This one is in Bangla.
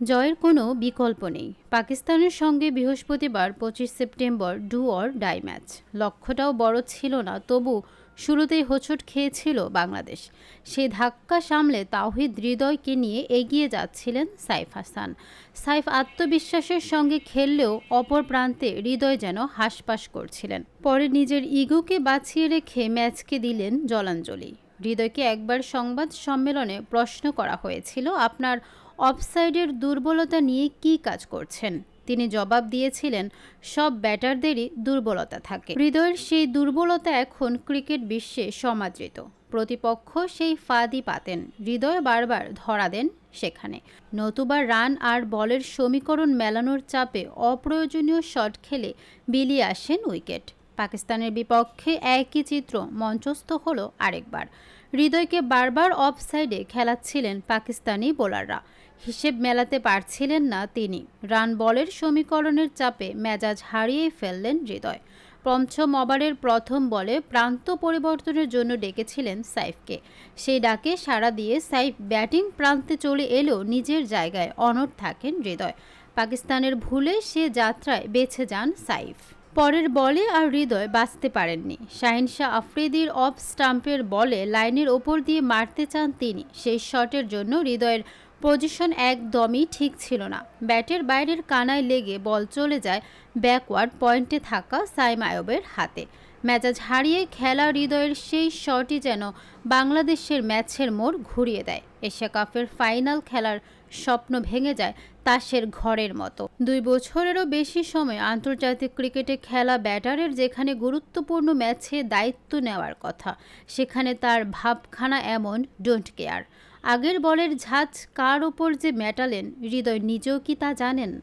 জয়ের কোনো বিকল্প নেই। পাকিস্তানের সঙ্গে বৃহস্পতিবার পঁচিশ September do or die match. লক্ষ্যটাও বড় ছিল না, তবু শুরুতেই হোঁচট খেয়েছিল বাংলাদেশ। সেই ধাক্কা সামলে তাওহিদ হৃদয়কে নিয়ে এগিয়ে যাচ্ছিলেন সাইফ হাসান। সাইফ আত্মবিশ্বাসের সঙ্গে খেললেও অপর প্রান্তে হৃদয় যেন হাসপাস করছিলেন। পরে নিজের ইগোকে বাঁচিয়ে রেখে ম্যাচকে দিলেন জলাঞ্জলি। হৃদয়কে একবার সংবাদ সম্মেলনে প্রশ্ন করা হয়েছিল, আপনার অফসাইডের দুর্বলতা নিয়ে কী কাজ করছেন? তিনি জবাব দিয়েছিলেন, সব ব্যাটারদেরই দুর্বলতা থাকে। হৃদয়ের সেই দুর্বলতা এখন ক্রিকেট বিশ্বে সমাদৃত। প্রতিপক্ষ সেই ফাঁদই পাতেন। হৃদয় বারবার ধরা দেন সেখানে। নতুবা রান আর বলের সমীকরণ মেলানোর চাপে অপ্রয়োজনীয় শট খেলে বিলিয়ে আসেন উইকেট। পাকিস্তানের বিপক্ষে একই চিত্র মঞ্চস্থ হলো আরেকবার। হৃদয়কে বারবার অফ সাইডে খেলাচ্ছিলেন পাকিস্তানি বোলাররা। হিসেব মেলাতে পারছিলেন না তিনি। রান বলের সমীকরণের চাপে মেজাজ হারিয়ে ফেললেন হৃদয়। পঞ্চম ওভারের প্রথম বলে প্রান্ত পরিবর্তনের জন্য ডেকেছিলেন সাইফকে। সেই ডাকে সাড়া দিয়ে সাইফ ব্যাটিং প্রান্তে চলে এলেও নিজের জায়গায় অনড় থাকেন হৃদয়। পাকিস্তানের ভুলে সে যাত্রায় বেছে যান সাইফ। পরের বলে আর হৃদয় বাঁচতে পারেননি। শাহিন শাহ আফ্রিদির অফ স্টাম্পের বলে লাইনের ওপর দিয়ে মারতে চান তিনি। সেই শটের জন্য হৃদয়ের পজিশন একদমই ঠিক ছিল না। ব্যাটের বাইরের কানায় লেগে বল চলে যায় ব্যাকওয়ার্ড পয়েন্টে থাকা সাইম আয়বের হাতে। মেজাজ হারিয়ে খেলা হৃদয়ের সেই শটই যেন বাংলাদেশের ম্যাচের মোড় ঘুরিয়ে দেয়। এশিয়া কাপের ফাইনাল খেলার স্বপ্ন ভেঙে যায় তাসের ঘরের মতো। দুই বছরেরও বেশি সময় আন্তর্জাতিক ক্রিকেটে খেলা ব্যাটারের যেখানে গুরুত্বপূর্ণ ম্যাচে দায়িত্ব নেওয়ার কথা, সেখানে তার ভাবখানা এমন ডোন্ট কেয়ার আগের বলের ঝাঁজ কার ওপর যে মেটালেন, হৃদয় নিজেও কি তা জানেন?